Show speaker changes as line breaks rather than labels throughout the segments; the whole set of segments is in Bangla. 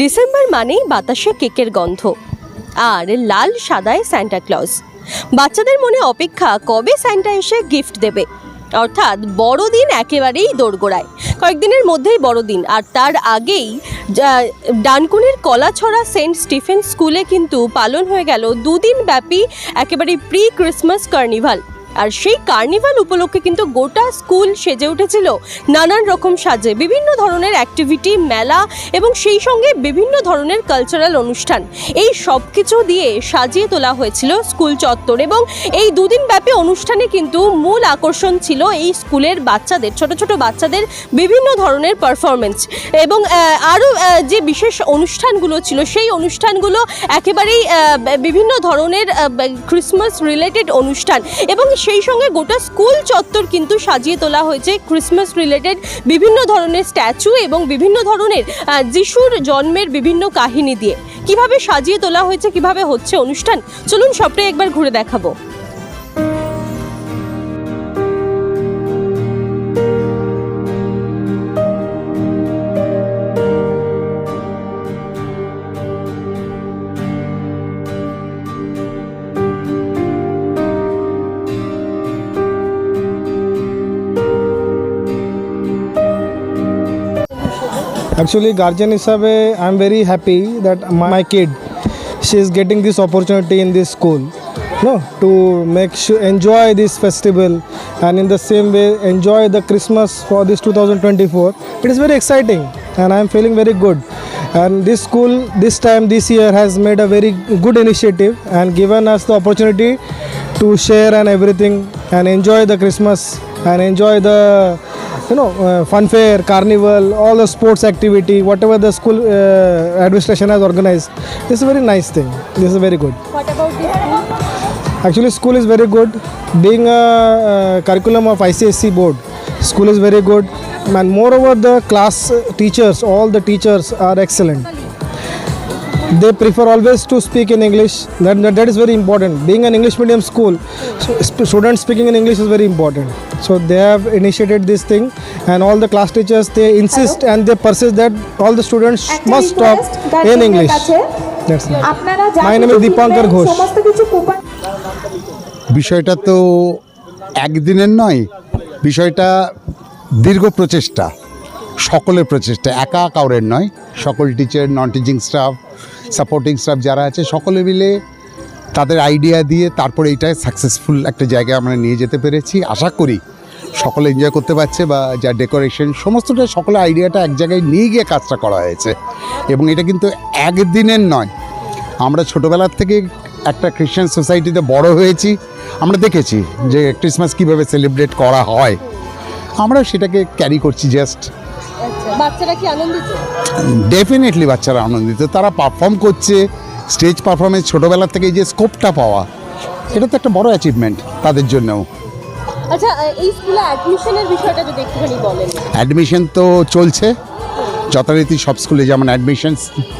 ডিসেম্বর মানেই বাতাসে কেকের গন্ধ আর লাল সাদায় স্যান্টা ক্লজ। বাচ্চাদের মনে অপেক্ষা, কবে স্যান্টা এসে গিফট দেবে? অর্থাৎ বড়দিন একেবারেই দোরগোড়ায়। কয়েকদিনের মধ্যেই বড়দিন আর তার আগেই ডানকুনির কলাছড়া সেন্ট স্টিফেন স্কুলে কিন্তু পালন হয়ে গেল দুদিন ব্যাপী একেবারে প্রি ক্রিসমাস কার্নিভাল। আর সেই কার্নিভাল উপলক্ষে কিন্তু গোটা স্কুল সেজে উঠেছিল। নানান রকম সাজে, বিভিন্ন ধরনের অ্যাক্টিভিটি মেলা এবং সেই সঙ্গে বিভিন্ন ধরনের কালচারাল অনুষ্ঠান। এই সব কিছু দিয়ে সাজিয়ে তোলা হয়েছিল স্কুল চত্বর এবং এই দুদিন ব্যাপী অনুষ্ঠানে কিন্তু মূল আকর্ষণ ছিল এই স্কুলের বাচ্চাদের, ছোট ছোট বাচ্চাদের বিভিন্ন ধরনের পারফরমেন্স এবং আরও যে বিশেষ অনুষ্ঠানগুলো ছিল সেই অনুষ্ঠানগুলো একেবারেই বিভিন্ন ধরনের ক্রিসমাস রিলেটেড অনুষ্ঠান এবং সেই সঙ্গে গোটা স্কুল চত্বর কিন্তু সাজিয়ে তোলা হয়েছে ক্রিসমাস রিলেটেড বিভিন্ন ধরনের স্ট্যাচু এবং বিভিন্ন ধরনের যিশুর জন্মের বিভিন্ন কাহিনী দিয়ে। কীভাবে সাজিয়ে তোলা হয়েছে, কীভাবে হচ্ছে অনুষ্ঠান? চলুন সবটাই একবার ঘুরে দেখাবো।
Actually, guardian I'm very happy that my kid, she is getting this opportunity in this school. No, to make sure enjoy this festival and in the same way enjoy the Christmas for this 2024. It is very exciting and I am feeling very good. And this school this time this year has made a very good initiative and given us the opportunity to share and everything and enjoy the Christmas and enjoy the you know uh, fun fair carnival all the sports activity whatever the school uh, administration has organized this is a very nice thing. This is very good. What about this school? actually school is very good. Being a uh, curriculum of icse board school is very good. And moreover the class teachers all the teachers are excellent they prefer always to speak in english that, that, that is very important being an english medium school sp- students speaking in english is very important so they have initiated this thing and all the class teachers they insist and they persist that all the students
একটা
must talk in english that's it My name is Deepankar Ghosh.
বিষয়টা তো একদিনের নয় বিষয়টা দীর্ঘ প্রচেষ্টা সকলের প্রচেষ্টা একা কাউরের নয় সকল teacher non teaching staff supporting staff যারা আছে, সকলে মিলে তাদের আইডিয়া দিয়ে তারপরে এইটাই সাকসেসফুল একটা জায়গায় আমরা নিয়ে যেতে পেরেছি। আশা করি সকলে এনজয় করতে পারছে বা যা ডেকোরেশন সমস্তটা সকলে আইডিয়াটা এক জায়গায় নিয়ে গিয়ে কাজটা করা হয়েছে। এবং এটা কিন্তু একদিনের নয়। আমরা ছোটোবেলার থেকে একটা খ্রিশ্চান সোসাইটিতে বড় হয়েছি। আমরা দেখেছি যে ক্রিসমাস কীভাবে সেলিব্রেট করা হয়। আমরা সেটাকে ক্যারি করছি জাস্ট
বাচ্চারা কি আনন্দিত?
ডেফিনেটলি বাচ্চারা আনন্দিত। তারা পারফর্ম করছে স্টেজ পারফরমেন্স ছোটোবেলার থেকে যে স্কোপটা পাওয়া এটা তো একটা বড় অ্যাচিভমেন্ট তাদের জন্যও।
আচ্ছা এই স্কুলে অ্যাডমিশনের বিষয়টা যদি একটুখানি বলেন।
অ্যাডমিশন তো চলছে। যথারীতি সব স্কুলে যেমন অ্যাডমিশন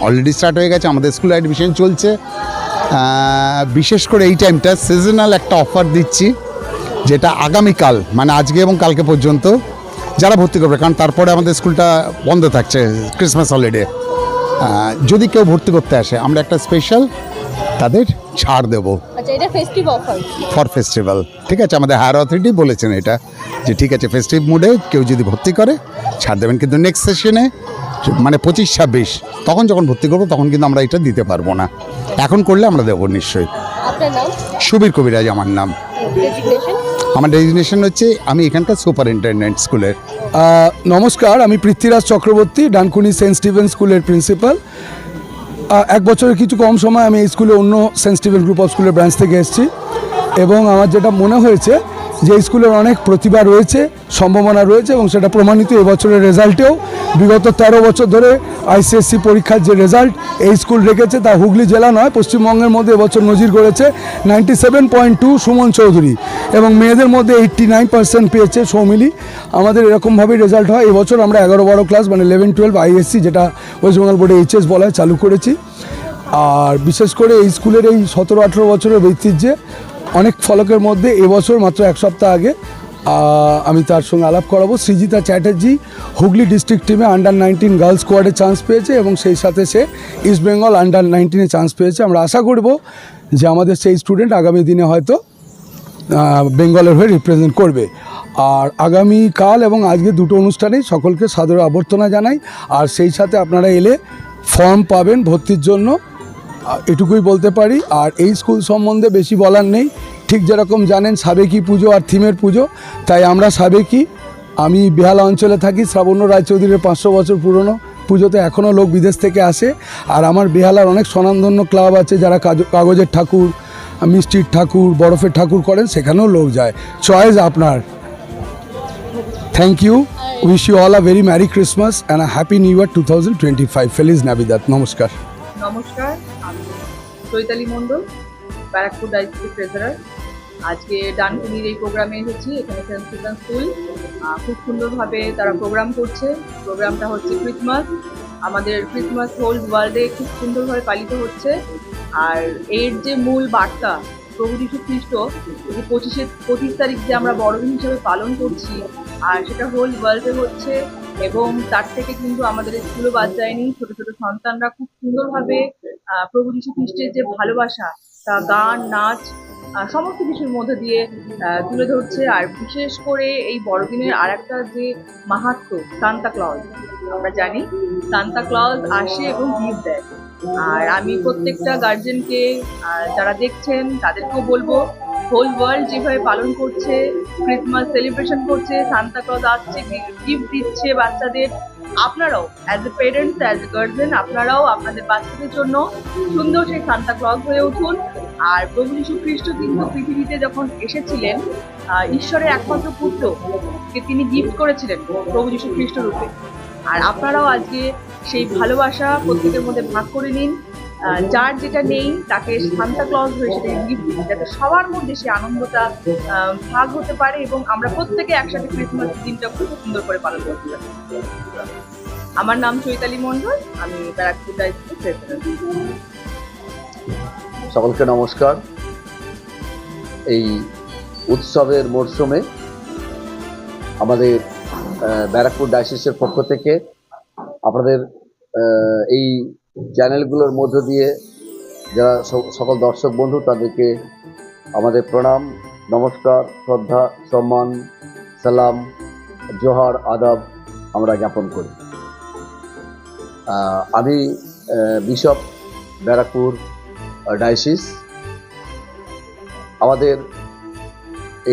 অলরেডি স্টার্ট হয়ে গেছে আমাদের স্কুলে অ্যাডমিশন চলছে। বিশেষ করে এই টাইমটা সিজনাল একটা অফার দিচ্ছি যেটা আগামীকাল মানে আজকে এবং কালকে পর্যন্ত যারা ভর্তি করবে কারণ তারপরে আমাদের স্কুলটা বন্ধ থাকছে ক্রিসমাস হলিডে যদি কেউ ভর্তি করতে আসে আমরা একটা স্পেশাল তাদের ছাড় দেবো।
আচ্ছা
ফর ফেস্টিভ্যাল ঠিক আছে আমাদের হায়ার অথরিটি বলেছেন এটা যে ঠিক আছে ফেস্টিভ মুডে কেউ যদি ভর্তি করে ছাড় দেবেন। কিন্তু নেক্সট সেশনে মানে পঁচিশ ছাব্বিশ তখন যখন ভর্তি করব তখন কিন্তু আমরা এটা দিতে পারব না। এখন করলে আমরা দেবো নিশ্চয়ই। সুবীর কবিরাজ আমার নাম। আমার ডেজিগনেশন হচ্ছে, আমি এখানকার সুপারিনটেন্ডেন্ট স্কুলের
নমস্কার, আমি পৃথ্বীরাজ চক্রবর্তী, ডানকুনি সেন্ট স্টিভেন স্কুলের প্রিন্সিপাল। এক বছরের কিছু কম সময় আমি এই স্কুলে অন্য সেন্ট স্টিভেন গ্রুপ অফ স্কুলের ব্রাঞ্চ থেকে এসেছি। এবং আমার যেটা মনে হয়েছে যে স্কুলের অনেক প্রতিভা রয়েছে, সম্ভাবনা রয়েছে এবং সেটা প্রমাণিত এবছরের রেজাল্টেও। বিগত তেরো বছর ধরে আইসিএসসি পরীক্ষার যে রেজাল্ট এই স্কুল রেখেছে তা হুগলি জেলা নয়, পশ্চিমবঙ্গের মধ্যে এবছর নজির করেছে ninety seven point two Suman Chowdhury এবং মেয়েদের মধ্যে এইট্টি নাইন পার্সেন্ট পেয়েছে সৌমিলি। আমাদের এরকমভাবেই রেজাল্ট হয়। এবছর আমরা এগারো বারো ক্লাস মানে ইলেভেন টুয়েলভ আইএসসি যেটা ওয়েস্ট বেঙ্গল বোর্ডে এইচএস বলা চালু করেছি। আর বিশেষ করে এই স্কুলের এই সতেরো আঠেরো বছরের ঐতিহ্যে অনেক ফলকের মধ্যে এবছর মাত্র এক সপ্তাহ আগে আমি তার সঙ্গে আলাপ করাবো। সৃজিতা চ্যাটার্জি হুগলি ডিস্ট্রিক্ট টিমে আন্ডার নাইনটিন গার্লস স্কোয়াডে চান্স পেয়েছে এবং সেই সাথে সে ইস্ট বেঙ্গল আন্ডার নাইনটিনে চান্স পেয়েছে। আমরা আশা করব যে আমাদের সেই স্টুডেন্ট আগামী দিনে হয়তো বেঙ্গলের হয়ে রিপ্রেজেন্ট করবে। আর আগামী কাল এবং আজকে দুটো অনুষ্ঠানেই সকলকে সাদর অভ্যর্থনা জানাই। আর সেই সাথে আপনারা এলে ফর্ম পাবেন ভর্তির জন্য। এটুকুই বলতে পারি। আর এই স্কুল সম্বন্ধে বেশি বলার নেই। ঠিক যেরকম জানেন সাবেকি পুজো আর থিমের পুজো। তাই আমরা সাবেকি, আমি বেহালা অঞ্চলে থাকি, শ্রাবণ্য রায়চৌধুরীর পাঁচশো বছর পুরনো পুজোতে এখনও লোক বিদেশ থেকে আসে। আর আমার বেহালার অনেক স্বনামধন্য ক্লাব আছে যারা কাগজের ঠাকুর, মিষ্টির ঠাকুর, বরফের ঠাকুর করেন, সেখানেও লোক যায়। চয়েস আপনার। Thank you wish you all a very merry Christmas and a happy new year two thousand twenty five ফেলিজ নাবিদাত। নমস্কার।
নমস্কার, আমি চৈতালি মণ্ডল, ব্যারাকপুর ডাইস্ট্রিক্ট ট্রেজারার। আজকে ডানকুনির এই প্রোগ্রামে এসেছি, এখানে সেন্ট স্টিফেন স্কুল। খুব সুন্দরভাবে তারা প্রোগ্রাম করছে। প্রোগ্রামটা হচ্ছে ক্রিসমাস। আমাদের ক্রিসমাস হোল ওয়ার্ল্ডে খুব সুন্দরভাবে পালিত হচ্ছে। আর এর যে মূল বার্তা, প্রভু যীশু খ্রিস্ট যে পঁচিশে, পঁচিশ তারিখ যে আমরা বড়দিন হিসেবে পালন করছি, আর সেটা হোল ওয়ার্ল্ডে হচ্ছে এবং তার থেকে কিন্তু আমাদের স্কুলও বাদ যায়নি। ছোট ছোট সন্তানরা খুব সুন্দরভাবে প্রভু যীশু খ্রিস্টের যে ভালোবাসা, তা গান, নাচ সমস্ত কিছুর মধ্যে দিয়ে তুলে ধরছে। আর বিশেষ করে এই বড়দিনের আর একটা যে মাহাত্ম, সান্তা ক্লজ আমরা জানি, সান্তা ক্লজ আসে এবং গিফট দেয়। আর আমি প্রত্যেকটা গার্জেনকে যারা দেখছেন, তাদেরকেও বলব হোল ওয়ার্ল্ড যেভাবে পালন করছে ক্রিসমাস সেলিব্রেশন করছে সান্তা ক্লজ আসছে গিফট দিচ্ছে বাচ্চাদের, আপনারাও as a parents as a guardian আপনারাও আপনাদের বাচ্চাদের জন্য সুন্দর সেই সান্তা ক্লজ হয়ে উঠুন। আর প্রভু যীশু খ্রিস্ট কিন্তু পৃথিবীতে যখন এসেছিলেন ঈশ্বরের একমাত্র পুত্রকে তিনি গিফট করেছিলেন প্রভু যীশু খ্রিস্ট রূপে। আর আপনারাও আজকে সেই ভালোবাসা প্রত্যেকের মধ্যে ভাগ করে নিন। যার যেটা নেই, তাকে সান্তা ক্লজ হয়ে সেটাকে গিফট দিন যাতে সবার মধ্যে সেই আনন্দটা ভাগ হতে পারে এবং আমরা প্রত্যেকে একসাথে ক্রিসমাস দিনটা খুব সুন্দর করে পালন করতে পারি। আমার নাম চৈতালি মণ্ডল, আমি ব্যারাকপুর প্রেসিডেন্ট
সকলকে নমস্কার। এই উৎসবের মরশুমে আমাদের ব্যারাকপুর ডায়াসিসের পক্ষ থেকে আপনাদের এই চ্যানেলগুলোর মধ্য দিয়ে যারা সকল দর্শক বন্ধু, তাদেরকে আমাদের প্রণাম, নমস্কার, শ্রদ্ধা, সম্মান, সালাম, জোহার, আদাব আমরা জ্ঞাপন করি। আমি বিশপ ব্যারাকপুর ডাইসিস। আমাদের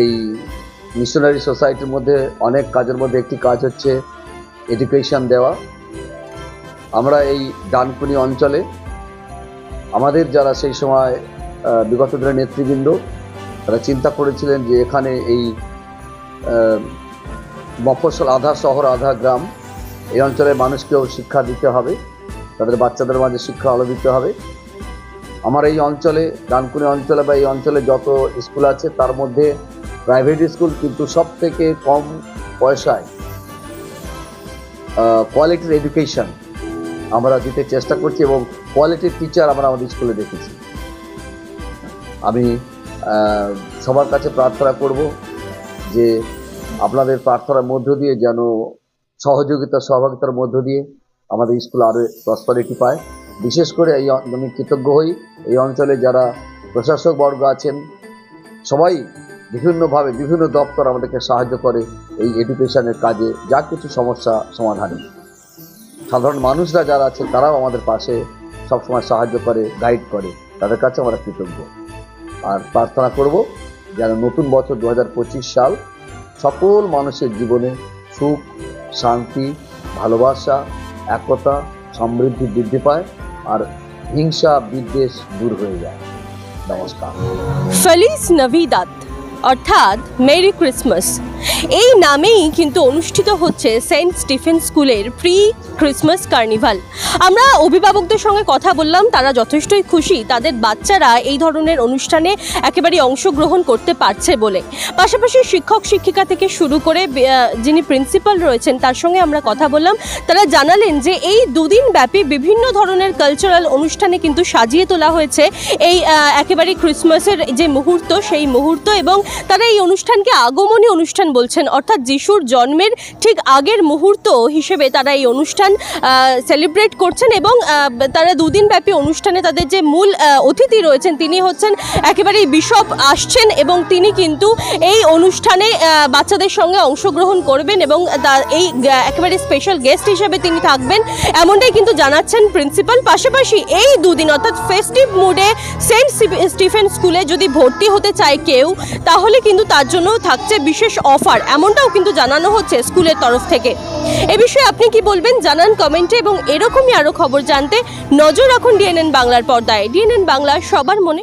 এই মিশনারি সোসাইটির মধ্যে অনেক কাজের মধ্যে একটি কাজ হচ্ছে এডুকেশন দেওয়া। আমরা এই ডানকুনি অঞ্চলে আমাদের যারা সেই সময় বিগত দিনের নেতৃবৃন্দ তারা চিন্তা করেছিলেন যে এখানে এই আহ, মফস্বল আধা শহর আধা গ্রাম এই অঞ্চলের মানুষকেও শিক্ষা দিতে হবে তাদের বাচ্চাদের মাঝে শিক্ষা আলো দিতে হবে। আমার এই অঞ্চলে ডানকুনি অঞ্চলে বা এই অঞ্চলে যত স্কুল আছে তার মধ্যে প্রাইভেট স্কুল কিন্তু সব থেকে কম পয়সায় কোয়ালিটির এডুকেশন আমরা দিতে চেষ্টা করছি এবং কোয়ালিটির টিচার আমরা আমাদের স্কুলে দেখেছি। আমি সবার কাছে প্রার্থনা করব যে আপনাদের প্রার্থনার মধ্য দিয়ে যেন সহযোগিতা, সহভাগিতার মধ্য দিয়ে আমাদের স্কুল আরও প্রসপারিটি পায়। বিশেষ করে এই আমি কৃতজ্ঞ হই এই অঞ্চলে যারা প্রশাসক বর্গ আছেন, সবাই বিভিন্নভাবে বিভিন্ন দপ্তর আমাদেরকে সাহায্য করে এই এডুকেশনের কাজে। যা কিছু সমস্যা সমাধানে। সাধারণ মানুষরা যারা আছে, তারাও আমাদের পাশে সবসময় সাহায্য করে গাইড করে। তাদের কাছে আমরা কৃতজ্ঞ। আর প্রার্থনা করব যেন নতুন বছর দু হাজার পঁচিশ সাল সকল মানুষের জীবনে সুখ, শান্তি, ভালোবাসা, একতা, সমৃদ্ধি বৃদ্ধি পায় আর হিংসা, বিদ্বেষ দূর হয়ে যায়। নমস্কার।
ফেলিস নভিদাত অর্থাৎ মেরি ক্রিসমাস। এই নামেই কিন্তু অনুষ্ঠিত হচ্ছে সেন্ট স্টিফেন স্কুলের প্রি ক্রিসমাস কার্নিভাল। আমরা অভিভাবকদের সঙ্গে কথা বললাম, তারা যথেষ্টই খুশি। তাদের বাচ্চারা এই ধরনের অনুষ্ঠানে একেবারে অংশগ্রহণ করতে পারছে বলে। পাশাপাশি শিক্ষক, শিক্ষিকা থেকে শুরু করে যিনি প্রিন্সিপাল রয়েছেন, তার সঙ্গে আমরা কথা বললাম। তারা জানালেন যে এই দুদিন ব্যাপী বিভিন্ন ধরনের কালচারাল অনুষ্ঠানে কিন্তু সাজিয়ে তোলা হয়েছে এই একেবারে ক্রিসমাসের যে মুহূর্ত, সেই মুহূর্ত এবং তারা এই অনুষ্ঠানকে আগমনী অনুষ্ঠান বলছেন, অর্থাৎ যিশুর জন্মের ঠিক আগের মুহূর্ত হিসেবে তারা এই অনুষ্ঠান সেলিব্রেট করছেন এবং তারা দুদিন ব্যাপী অনুষ্ঠানে তাদের যে মূল অতিথি রয়েছেন, তিনি হচ্ছেন একেবারেই বিশপ আসছেন এবং তিনি কিন্তু এই অনুষ্ঠানে বাচ্চাদের সঙ্গে অংশগ্রহণ করবেন এবং এই একেবারে স্পেশাল গেস্ট হিসেবে তিনি থাকবেন। এমনটাই কিন্তু জানাচ্ছেন প্রিন্সিপাল পাশাপাশি এই দুদিন, অর্থাৎ ফেস্টিভ মুডে সেন্ট স্টিফেন স্কুলে যদি ভর্তি হতে চায় কেউ, তাহলে কিন্তু তার জন্য থাকছে বিশেষ অফার, এমনটাও কিন্তু জানানো হচ্ছে স্কুলের তরফ থেকে। এ বিষয়ে আপনি কি বলবেন? জানান কমেন্টে এবং এরকমই আরও খবর জানতে নজর রাখুন ডিএনএন বাংলার পর্দায়। ডিএনএন বাংলা, সবার মনে